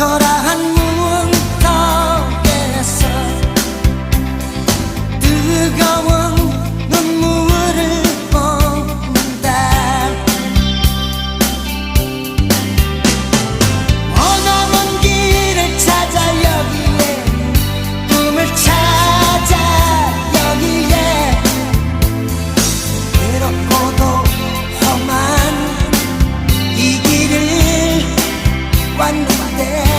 초라한 문턱에서 뜨거운 눈물을 뽑는다. 어두먼 길을 찾아 여기에 꿈을 찾아 여기에. 괴롭고도 험한 이 길을 왔는데